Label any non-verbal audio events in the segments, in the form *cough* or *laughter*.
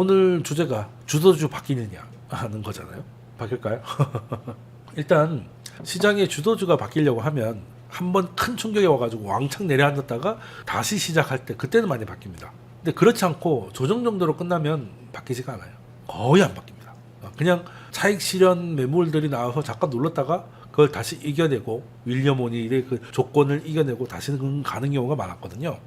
오늘 주제가 주도주 바뀌느냐 하는 거잖아요. 바뀔까요? *laughs* 일단 시장의 주도주가 바뀌려고 하면 한 번 큰 충격이 와가지고 왕창 내려앉았다가 다시 시작할 때 그때는 많이 바뀝니다. 근데 그렇지 않고 조정 정도로 끝나면 바뀌지가 않아요. 거의 안 바뀝니다. 어, 그냥 차익 실현 매물들이 나와서 잠깐 눌렀다가 그걸 다시 이겨내고 윌리엄 오닐의 그 조건을 이겨내고 다시는 가는 경우가 많았거든요.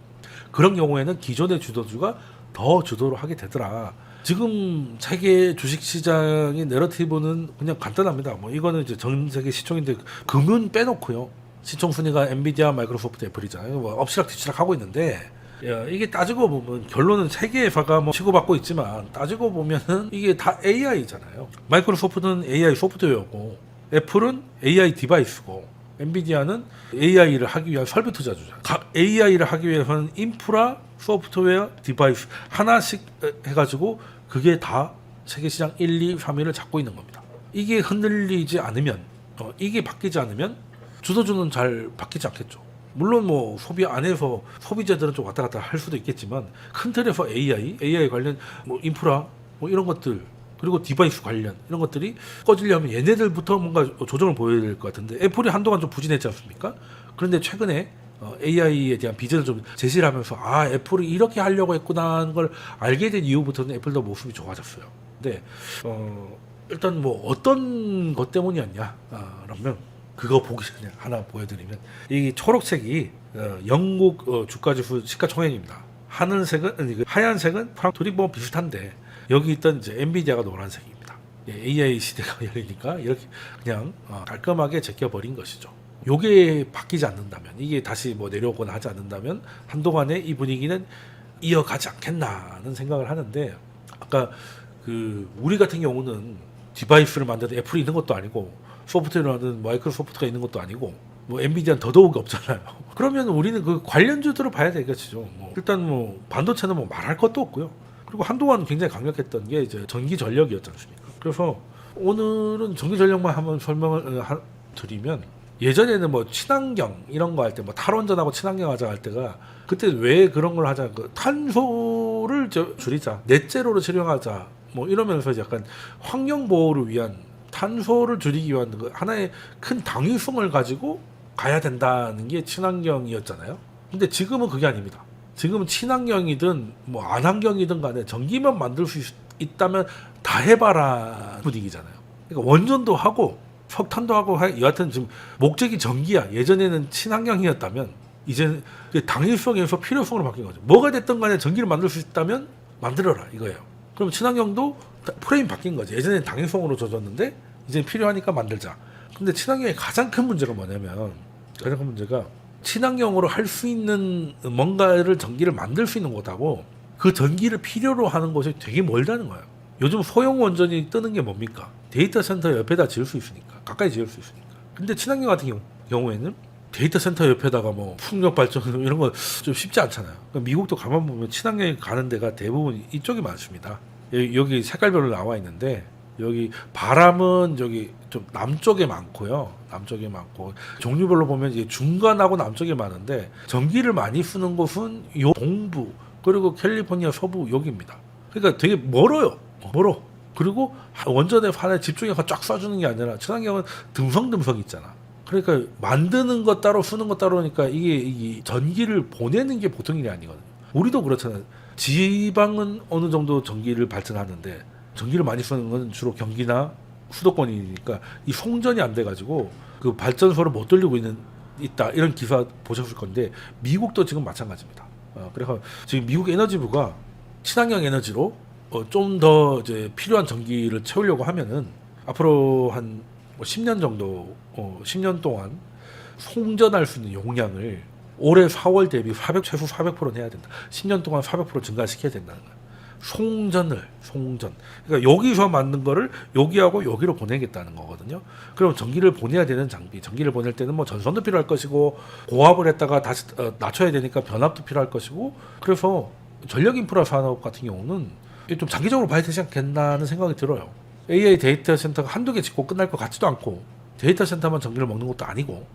그런 경우에는 기존의 주도주가 더 주도를 하게 되더라. 지금 세계 주식 시장의 내러티브는 그냥 간단합니다. 뭐 이거는 이제 전 세계 시총인데 금은 빼놓고요. 시총 순위가 엔비디아, 마이크로소프트, 애플이잖아요. 뭐 엎치락뒤치락 하고 있는데 야, 이게 따지고 보면 결론은 세계에서가 뭐 치고받고 있지만 따지고 보면은 이게 다 AI잖아요. 마이크로소프트는 AI 소프트웨어고 애플은 AI 디바이스고 엔비디아는 AI를 하기 위한 설비 투자주죠. 각 AI를 하기 위해서는 인프라, 소프트웨어, 디바이스 하나씩 해가지고 그게 다 세계 시장 1, 2, 3위를 잡고 있는 겁니다. 이게 흔들리지 않으면, 어, 이게 바뀌지 않으면 주도주는 잘 바뀌지 않겠죠. 물론 뭐 소비 안에서 소비자들은 좀 왔다 갔다 할 수도 있겠지만 큰 틀에서 AI, AI 관련 뭐 인프라 뭐 이런 것들 그리고 디바이스 관련 이런 것들이 꺼지려면 얘네들부터 뭔가 조정을 보여야 될 것 같은데 애플이 한동안 좀 부진했지 않습니까? 그런데 최근에 어, AI에 대한 비전을 좀 제시를 하면서 아 애플이 이렇게 하려고 했구나 하는 걸 알게 된 이후부터는 애플도 모습이 좋아졌어요. 근데 어, 일단 뭐 어떤 것 때문이었냐 아, 그러면 그거 보기 전에 하나 보여드리면 이 초록색이 어, 영국 어, 주가지수 시가총액입니다. 하늘색은 그 하얀색은 프랑토리 뭐 비슷한데 여기 있던 이제 엔비디아가 노란색입니다. 예, AI 시대가 *laughs* 열리니까 이렇게 그냥 어, 깔끔하게 제껴버린 것이죠. 요게 바뀌지 않는다면 이게 다시 뭐 내려오거나 하지 않는다면 한동안의 이 분위기는 이어가지 않겠나는 생각을 하는데 아까 그 우리 같은 경우는 디바이스를 만드는 애플이 있는 것도 아니고 소프트웨어를 만드는 마이크로소프트가 있는 것도 아니고 뭐 엔비디아는 더더욱 없잖아요. *laughs* 그러면 우리는 그 관련주들을 봐야 되겠죠. 뭐 일단 뭐 반도체는 뭐 말할 것도 없고요. 그리고 한동안 굉장히 강력했던 게 이제 전기 전력이었지 않습니까? 그래서 오늘은 전기 전력만 한번 설명을 어, 하- 드리면 예전에는 뭐 친환경 이런 거 할 때 뭐 탈원전하고 친환경 하자 할 때가 그때 왜 그런 걸 하자 그 탄소를 저- 줄이자 넷제로로 실행하자 뭐 이러면서 약간 환경 보호를 위한 탄소를 줄이기 위한 그 하나의 큰 당위성을 가지고 가야 된다는 게 친환경이었잖아요. 근데 지금은 그게 아닙니다. 지금은 친환경이든 뭐 안환경이든 간에 전기만 만들 수 있, 있다면 다 해봐라 분위기잖아요. 그러니까 원전도 하고 석탄도 하고 하- 여하튼 지금 목적이 전기야. 예전에는 친환경이었다면 이제 당위성에서 필요성으로 바뀐 거죠. 뭐가 됐든 간에 전기를 만들 수 있다면 만들어라 이거예요. 그럼 친환경도 다- 프레임 바뀐 거죠. 예전에는 당위성으로 져졌는데 이제 필요하니까 만들자. 근데 친환경의 가장 큰 문제가 뭐냐면 가장 큰 문제가 친환경으로 할 수 있는 뭔가를 전기를 만들 수 있는 곳하고 그 전기를 필요로 하는 곳이 되게 멀다는 거예요. 요즘 소형 원전이 뜨는 게 뭡니까? 데이터 센터 옆에다 지을 수 있으니까 가까이 지을 수 있으니까. 근데 친환경 같은 경우, 경우에는 데이터 센터 옆에다가 뭐 풍력 발전 *laughs* 이런 거 좀 쉽지 않잖아요. 그러니까 미국도 가만 보면 친환경이 가는 데가 대부분 이쪽이 많습니다. 여기 색깔별로 나와 있는데 여기 바람은 저기 좀 남쪽에 많고요. 남쪽에 많고 종류별로 보면 이제 중간하고 남쪽에 많은데 전기를 많이 쓰는 곳은 요 동부 그리고 캘리포니아 서부 여기입니다. 그러니까 되게 멀어요. 멀어. 그리고 원전에 하나에 집중해서 쫙 쏴주는 게 아니라 친환경은 듬성듬성 있잖아. 그러니까 만드는 것 따로 쓰는 것 따로니까 이게, 이게 전기를 보내는 게 보통 일이 아니거든요. 우리도 그렇잖아요. 지방은 어느 정도 전기를 발전하는데 전기를 많이 쓰는 건 주로 경기나 수도권이니까 이 송전이 안 돼가지고 그 발전소를 못 돌리고 있는 있다 이런 기사 보셨을 건데 미국도 지금 마찬가지입니다. 어, 그래서 지금 미국 에너지부가 친환경 에너지로 어, 좀 더 이제 필요한 전기를 채우려고 하면은 앞으로 한 10년 정도, 어, 10년 동안 송전할 수 있는 용량을 올해 4월 대비 400 최소 400%는 해야 된다. 10년 동안 400% 증가시켜야 된다는 거야. 송전을 송전. 그러니까 여기서 만든 거를 여기하고 여기로 보내겠다는 거거든요. 그럼 전기를 보내야 되는 장비, 전기를 보낼 때는 뭐 전선도 필요할 것이고 고압을 했다가 다시 어, 낮춰야 되니까 변압도 필요할 것이고 그래서 전력 인프라 산업 같은 경우는 좀 장기적으로 봐야 되지 않겠나는 생각이 들어요. AI 데이터 센터가 한두 개 짓고 끝날 것 같지도 않고 데이터 센터만 전기를 먹는 것도 아니고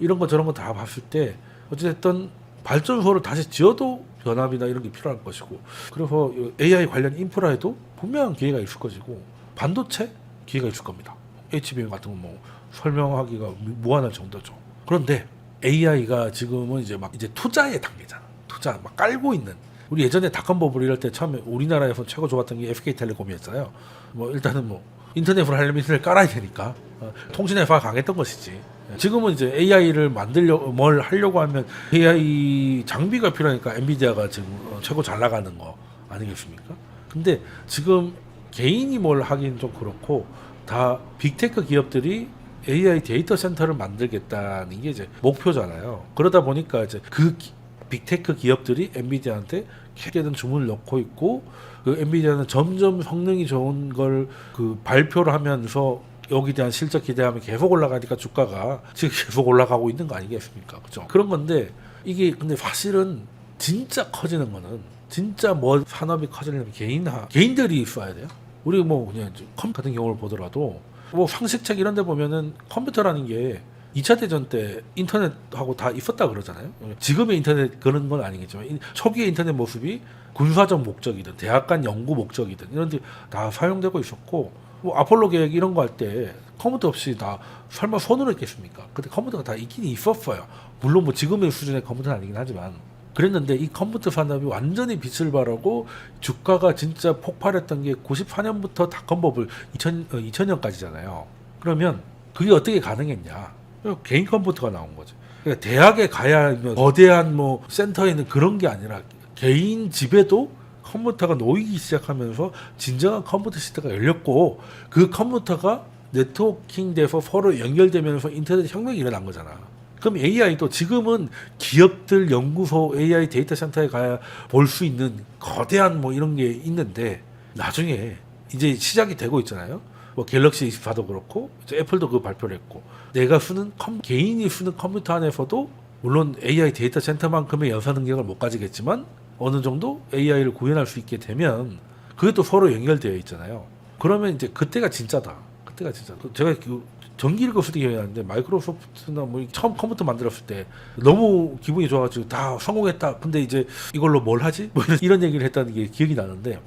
이런 거 저런 거 다 봤을 때 어찌됐든 발전소를 다시 지어도 변압이나 이런 게 필요할 것이고 그래서 이 AI 관련 인프라에도 분명한 기회가 있을 것이고 반도체 기회가 있을 겁니다. HBM 같은 거뭐 설명하기가 무- 무한할 정도죠. 그런데 AI가 지금은 이제 막 이제 투자의 단계잖아. 투자 막 깔고 있는. 우리 예전에 닷컴 버블 이럴 때 처음에 우리나라에서 최고 좋았던 게 FK텔레콤이었어요. 뭐 일단은 뭐 인터넷으로 하려면 인터넷 깔아야 되니까 어, 통신회사가 강했던 것이지. 지금은 이제 AI를 만들려 뭘 하려고 하면 AI 장비가 필요하니까 엔비디아가 지금 어, 최고 잘 나가는 거 아니겠습니까? 근데 지금 개인이 뭘 하긴 좀 그렇고 다 빅테크 기업들이 AI 데이터 센터를 만들겠다는 게 이제 목표잖아요. 그러다 보니까 이제 그 기- 빅테크 기업들이 엔비디아한테 캐리든 주문을 넣고 있고 그 엔비디아는 점점 성능이 좋은 걸 그 발표를 하면서 여기 대한 실적 기대하면 계속 올라가니까 주가가 지금 계속 올라가고 있는 거 아니겠습니까? 그죠? 그런 건데 이게 근데 사실은 진짜 커지는 거는 진짜 뭐 산업이 커지려면 개인화 개인들이 있어야 돼요. 우리 뭐 그냥 컴퓨터 같은 경우를 보더라도 뭐 상식책 이런 데 보면은 컴퓨터라는 게 2차 대전 때 인터넷하고 다 있었다 그러잖아요. 지금의 인터넷 그런 건 아니겠지만 이- 초기의 인터넷 모습이 군사적 목적이든 대학 간 연구 목적이든 이런 데 다 사용되고 있었고 뭐 아폴로 계획 이런 거 할때 컴퓨터 없이 다 설마 손으로 했겠습니까? 근데 컴퓨터가 다 있긴 있었어요. 물론 뭐 지금의 수준의 컴퓨터는 아니긴 하지만 그랬는데 이 컴퓨터 산업이 완전히 빛을 발하고 주가가 진짜 폭발했던 게 94년부터 닷컴 버블 2000, 어, 2000년까지잖아요. 그러면 그게 어떻게 가능했냐? 개인 컴퓨터가 나온 거죠. 그러니까 대학에 가야 뭐 거대한 뭐 센터에 있는 그런 게 아니라 개인 집에도 컴퓨터가 놓이기 시작하면서 진정한 컴퓨터 시대가 열렸고 그 컴퓨터가 네트워킹 돼서 서로 연결되면서 인터넷 혁명이 일어난 거잖아. 그럼 AI도 지금은 기업들 연구소 AI 데이터 센터에 가야 볼 수 있는 거대한 뭐 이런 게 있는데 나중에 이제 시작이 되고 있잖아요. 뭐 갤럭시 24도 그렇고 애플도 그 발표를 했고 내가 쓰는 컴, 개인이 쓰는 컴퓨터 안에서도 물론 AI 데이터 센터만큼의 연산 능력을 못 가지겠지만 어느 정도 AI를 구현할 수 있게 되면 그게 또 서로 연결되어 있잖아요. 그러면 이제 그때가 진짜다. 그때가 진짜. 제가 그 전기를 거을 때 기억이 나는데 마이크로소프트나 뭐 처음 컴퓨터 만들었을 때 너무 기분이 좋아가지고 다 성공했다. 근데 이제 이걸로 뭘 하지? 뭐 이런- 얘기를 했다는 게 기억이 나는데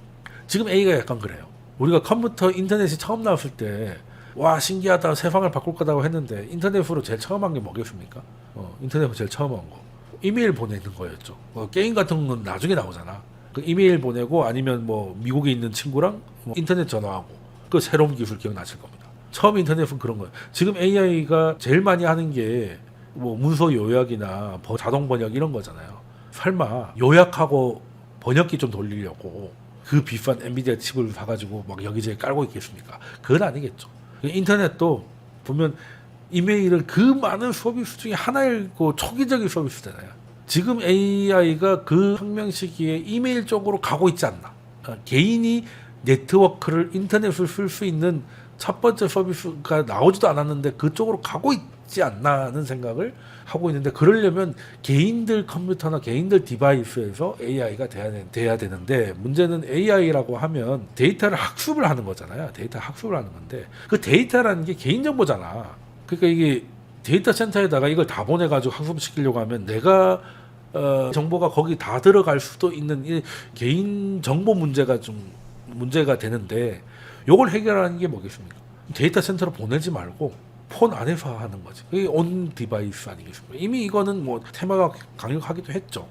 지금 A가 약간 그래요. 우리가 컴퓨터 인터넷이 처음 나왔을 때 와 신기하다 세상을 바꿀 거다고 했는데 인터넷으로 제일 처음 한 게 뭐겠습니까? 어, 인터넷으로 제일 처음 한 거. 이메일 보내는 거였죠. 뭐 게임 같은 건 나중에 나오잖아. 그 이메일 보내고 아니면 뭐 미국에 있는 친구랑 뭐 인터넷 전화하고 그 새로운 기술 기억나실 겁니다. 처음 인터넷은 그런 거예요. 지금 AI가 제일 많이 하는 게 뭐 문서 요약이나 버- 자동 번역 이런 거잖아요. 설마 요약하고 번역기 좀 돌리려고 그 비싼 엔비디아 칩을 사가지고 막 여기저기 깔고 있겠습니까? 그건 아니겠죠. 인터넷도 보면 이메일은 그 많은 서비스 중에 하나이고 초기적인 서비스잖아요. 지금 AI가 그 혁명 시기에 이메일 쪽으로 가고 있지 않나. 어, 개인이 네트워크를 인터넷을 쓸 수 있는 첫 번째 서비스가 나오지도 않았는데 그쪽으로 가고 있지 않나 하는 생각을 하고 있는데 그러려면 개인들 컴퓨터나 개인들 디바이스에서 AI가 돼야 되는데 문제는 AI라고 하면 데이터를 학습을 하는 거잖아요. 데이터 학습을 하는 건데 그 데이터라는 게 개인정보잖아. 그러니까 이게 데이터 센터에다가 이걸 다 보내가지고 학습시키려고 하면 내가 어, 정보가 거기 다 들어갈 수도 있는 이 개인 정보 문제가 좀 문제가 되는데 요걸 해결하는 게 뭐겠습니까? 데이터 센터로 보내지 말고 폰 안에서 하는 거지. 그게 온 디바이스 아니겠습니까? 이미 이거는 뭐 테마가 강력하기도 했죠.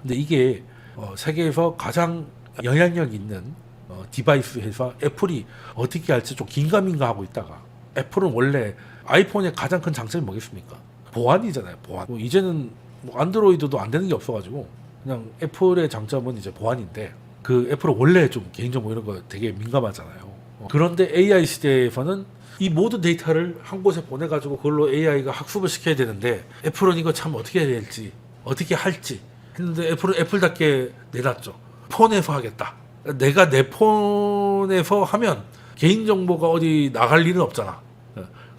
근데 이게 어, 세계에서 가장 영향력 있는 어, 디바이스 회사 애플이 어떻게 할지 좀 긴가민가 하고 있다가 애플은 원래 아이폰의 가장 큰 장점이 뭐겠습니까? 보안이잖아요. 보안. 뭐 이제는 뭐 안드로이드도 안 되는 게 없어가지고 그냥 애플의 장점은 이제 보안인데 그 애플은 원래 좀 개인정보 이런 거 되게 민감하잖아요. 어, 그런데 AI 시대에서는 이 모든 데이터를 한 곳에 보내가지고 그걸로 AI가 학습을 시켜야 되는데 애플은 이거 참 어떻게 해야 될지 어떻게 할지 했는데 애플은 애플답게 내놨죠. 폰에서 하겠다. 내가 내 폰에서 하면 개인정보가 어디 나갈 일은 없잖아.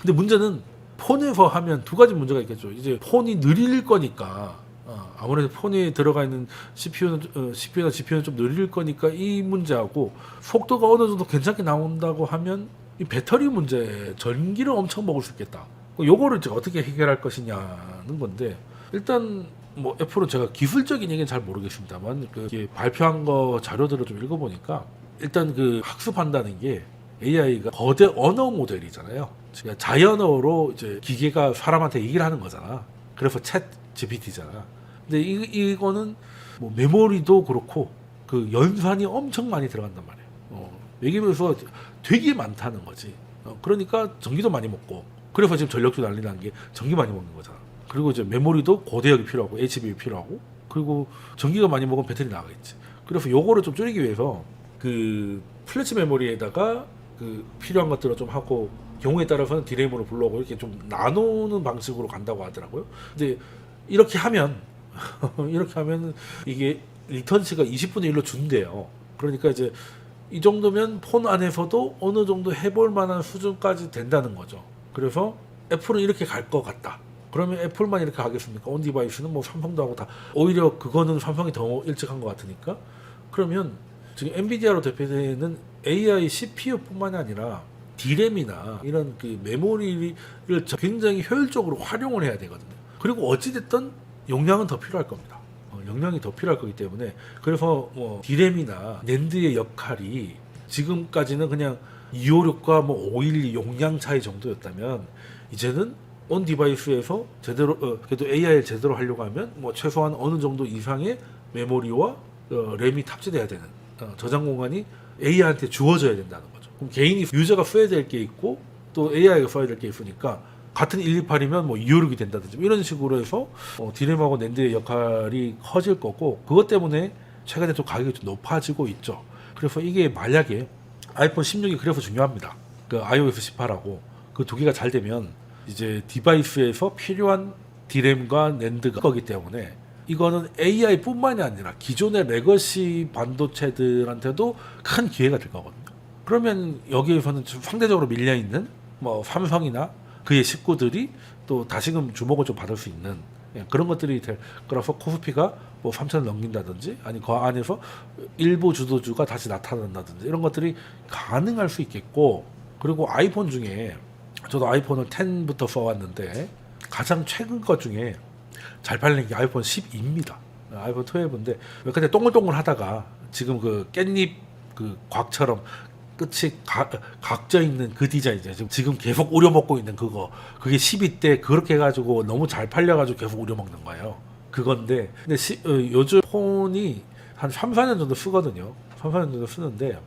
어, 근데 문제는 폰에서 하면 두 가지 문제가 있겠죠. 이제 폰이 느릴 거니까 어, 아무래도 폰에 들어가 있는 CPU는 어, CPU나 GPU는 좀 느릴 거니까 이 문제하고 속도가 어느 정도 괜찮게 나온다고 하면 이 배터리 문제, 전기를 엄청 먹을 수 있겠다. 요거를 이제 어떻게 해결할 것이냐는 건데 일단 뭐 애플은 제가 기술적인 얘기는 잘 모르겠습니다만 그 발표한 거 자료들을 좀 읽어보니까 일단 그 학습한다는 게 AI가 거대 언어 모델이잖아요. 그러니까 자연어로 이제 기계가 사람한테 얘기를 하는 거잖아. 그래서 챗 GPT잖아. 근데 이, 이거는 뭐 메모리도 그렇고 그 연산이 엄청 많이 들어간단 말이에요. 어, 얘기하면서 되게 많다는 거지. 어, 그러니까 전기도 많이 먹고 그래서 지금 전력도 난리 난 게 전기 많이 먹는 거잖아. 그리고 이제 메모리도 고대역이 필요하고 HBM 필요하고 그리고 전기가 많이 먹으면 배터리 나가겠지. 그래서 요거를 좀 줄이기 위해서 그 플래시 메모리에다가 그 필요한 것들을 좀 하고 경우에 따라서는 디레임으로 불러오고 이렇게 좀 나누는 방식으로 간다고 하더라고요. 근데 이렇게 하면 *laughs* 이렇게 하면 이게 리턴시가 20분의 1로 준대요. 그러니까 이제 이 정도면 폰 안에서도 어느 정도 해볼 만한 수준까지 된다는 거죠. 그래서 애플은 이렇게 갈 것 같다. 그러면 애플만 이렇게 하겠습니까? 온 디바이스는 뭐 삼성도 하고 다 오히려 그거는 삼성이 더 일찍 한 것 같으니까 그러면 지금 엔비디아로 대표되는 AI CPU뿐만이 아니라 디램이나 이런 그 메모리를 굉장히 효율적으로 활용을 해야 되거든요. 그리고 어찌됐든 용량은 더 필요할 겁니다. 어, 용량이 더 필요할 거기 때문에 그래서 뭐 디램이나 낸드의 역할이 지금까지는 그냥 256과 뭐 512 용량 차이 정도였다면 이제는 온 디바이스에서 제대로 어, 그래도 AI를 제대로 하려고 하면 뭐 최소한 어느 정도 이상의 메모리와 어, 램이 탑재돼야 되는 어, 저장 공간이 AI한테 주어져야 된다는. 그럼 개인이 유저가 써야 될게 있고 또 AI가 써야 될게 있으니까 같은 128이면 뭐 256이 된다든지 뭐 이런 식으로 해서 어, 디램하고 낸드의 역할이 커질 거고 그것 때문에 최근에 좀 가격이 좀 높아지고 있죠. 그래서 이게 만약에 아이폰 16이 그래서 중요합니다. 그 iOS 18하고 그 두 개가 잘 되면 이제 디바이스에서 필요한 디램과 낸드가 거기 때문에 이거는 AI뿐만이 아니라 기존의 레거시 반도체들한테도 큰 기회가 될 거거든요. 그러면 여기에서는 좀 상대적으로 밀려 있는 뭐 삼성이나 그의 식구들이 또 다시금 주목을 좀 받을 수 있는 예, 그런 것들이 될 거라서 코스피가 뭐 3천을 넘긴다든지 아니 그 안에서 일부 주도주가 다시 나타난다든지 이런 것들이 가능할 수 있겠고 그리고 아이폰 중에 저도 아이폰을 10부터 써왔는데 가장 최근 것 중에 잘 팔리는 게 아이폰 12입니다. 아이폰 12인데 왜 근데 동글동글 하다가 지금 그 깻잎 그 곽처럼 끝이 가, 각져 있는 그 디자인이죠. 지금 지금 계속 우려 먹고 있는 그거. 그게 12때 그렇게 해가지고 너무 잘 팔려가지고 계속 우려 먹는 거예요. 그건데 근데 시, 어, 요즘 폰이 한 3, 4년 정도 쓰거든요. 3, 4년 정도 쓰는데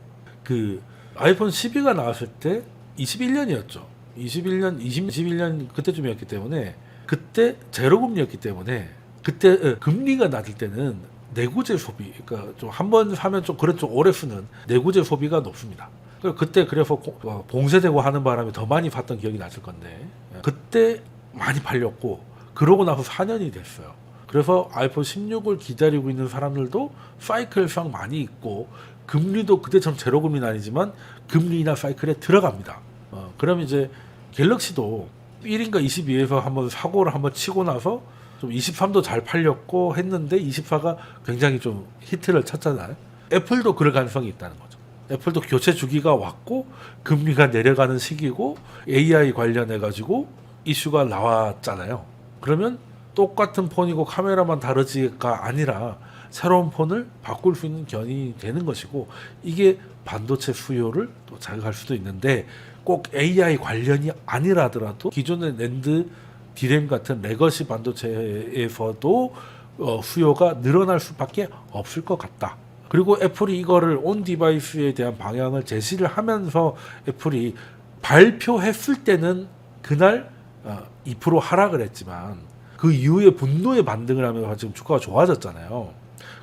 그 아이폰 12가 나왔을 때 21년이었죠. 21년, 20, 21년 그때쯤이었기 때문에 그때 제로금리였기 때문에 그때 어, 금리가 낮을 때는 내구재 소비, 그러니까 좀 한 번 사면 좀 그래 좀 오래 쓰는 내구재 소비가 높습니다. 그 그때 그래서 고- 어, 봉쇄되고 하는 바람에 더 많이 팠던 기억이 나실 건데 예, 그때 많이 팔렸고 그러고 나서 4년이 됐어요. 그래서 아이폰 16을 기다리고 있는 사람들도 사이클상 많이 있고 금리도 그때처럼 제로 금리는 아니지만 금리나 사이클에 들어갑니다. 어, 그럼 이제 갤럭시도 1인가 22에서 한번 사고를 한번 치고 나서 좀 23도 잘 팔렸고 했는데 24가 굉장히 좀 히트를 쳤잖아요. 애플도 그럴 가능성이 있다는 거죠. 애플도 교체 주기가 왔고 금리가 내려가는 시기고 AI 관련해 가지고 이슈가 나왔잖아요. 그러면 똑같은 폰이고 카메라만 다르지가 아니라 새로운 폰을 바꿀 수 있는 견이 되는 것이고 이게 반도체 수요를 또 자극할 수도 있는데 꼭 AI 관련이 아니라더라도 기존의 랜드 디램 같은 레거시 반도체에서도 어, 수요가 늘어날 수밖에 없을 것 같다. 그리고 애플이 이거를 온 디바이스에 대한 방향을 제시를 하면서 애플이 발표했을 때는 그날 어, 2% 하락을 했지만 그 이후에 분노의 반등을 하면서 지금 주가가 좋아졌잖아요.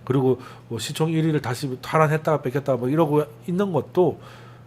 그리고 뭐 시총 1위를 다시 탈환했다가 뺏겼다가 뭐 이러고 있는 것도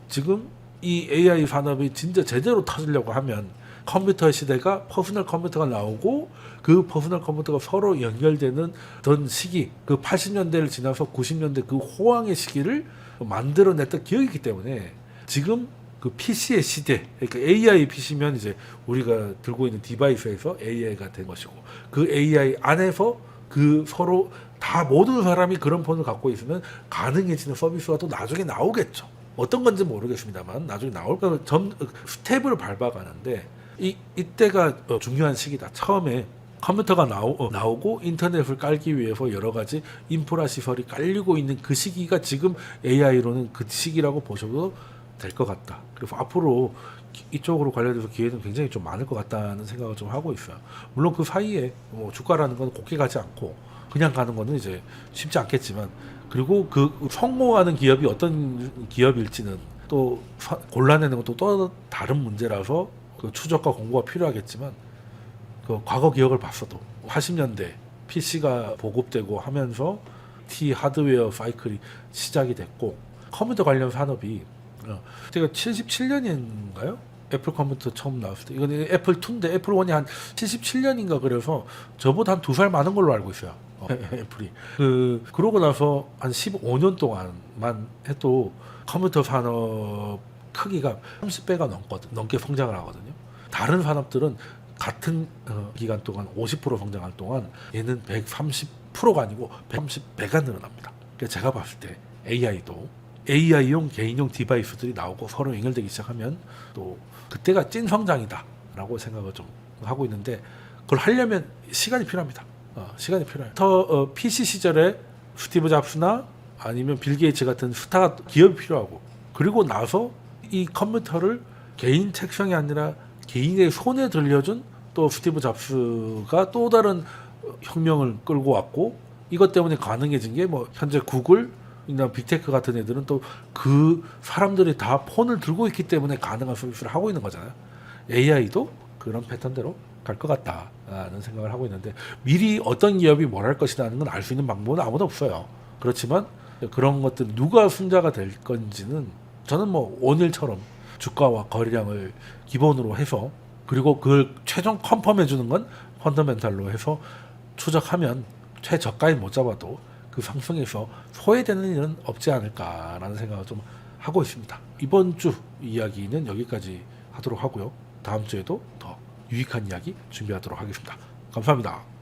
지금 이 AI 산업이 진짜 제대로 터지려고 하면 컴퓨터 시대가 퍼스널 컴퓨터가 나오고 그 퍼스널 컴퓨터가 서로 연결되는 던 시기 그 80년대를 지나서 90년대 그 호황의 시기를 만들어냈던 기억이기 때문에 지금 그 PC의 시대 그러니까 AI PC면 이제 우리가 들고 있는 디바이스에서 AI가 된 것이고 그 AI 안에서 그 서로 다 모든 사람이 그런 폰을 갖고 있으면 가능해지는 서비스가 또 나중에 나오겠죠. 어떤 건지 모르겠습니다만 나중에 나올 거점 스텝을 밟아가는데 이 이때가 어, 중요한 시기다. 처음에 컴퓨터가 나오, 어, 나오고 인터넷을 깔기 위해서 여러 가지 인프라 시설이 깔리고 있는 그 시기가 지금 AI로는 그 시기라고 보셔도 될 것 같다. 그래서 앞으로 기- 이쪽으로 관련돼서 기회는 굉장히 좀 많을 것 같다는 생각을 좀 하고 있어요. 물론 그 사이에 뭐 주가라는 건 곱게 가지 않고 그냥 가는 거는 이제 쉽지 않겠지만 그리고 그 성공하는 기업이 어떤 기업일지는 또 사- 골라내는 것도 또 다른 문제라서 그 추적과 공부가 필요하겠지만 그 과거 기억을 봤어도 80년대 PC가 보급되고 하면서 T 하드웨어 사이클이 시작이 됐고 컴퓨터 관련 산업이 어, 제가 77년인가요? 애플 컴퓨터 처음 나왔을 때 이건 애플 2인데 애플 1이 한 77년인가 그래서 저보다 한 두 살 많은 걸로 알고 있어요. 어, *laughs* 애플이 그 그러고 나서 한 15년 동안만 해도 컴퓨터 산업 크기가 30배가 넘거든 넘게 성장을 하거든요. 다른 산업들은 같은 어, 기간 동안 50% 성장할 동안 얘는 130%가 아니고 130배가 늘어납니다. 그래서 제가 봤을 때 AI도 AI용 개인용 디바이스들이 나오고 서로 연결되기 시작하면 또 그때가 찐 성장이다라고 생각을 좀 하고 있는데 그걸 하려면 시간이 필요합니다. 어, 시간이 필요해요. 더 어, PC 시절에 스티브 잡스나 아니면 빌 게이츠 같은 스타 기업이 필요하고 그리고 나서 이 컴퓨터를 개인 책상이 아니라 개인의 손에 들려준 또 스티브 잡스가 또 다른 어, 혁명을 끌고 왔고 이것 때문에 가능해진 게 뭐 현재 구글 이나 빅테크 같은 애들은 또 그 사람들이 다 폰을 들고 있기 때문에 가능한 서비스를 하고 있는 거잖아요. AI도 그런 패턴대로 갈 것 같다라는 생각을 하고 있는데 미리 어떤 기업이 뭘 할 것이라는 건 알 수 있는 방법은 아무도 없어요. 그렇지만 그런 것들 누가 승자가 될 건지는 저는 뭐 오늘처럼 주가와 거래량을 기본으로 해서 그리고 그걸 최종 컨펌해 주는 건 펀더멘탈로 해서 추적하면 최저가에 못 잡아도 그 상승에서 소외되는 일은 없지 않을까라는 생각을 좀 하고 있습니다. 이번 주 이야기는 여기까지 하도록 하고요. 다음 주에도 더 유익한 이야기 준비하도록 하겠습니다. 감사합니다.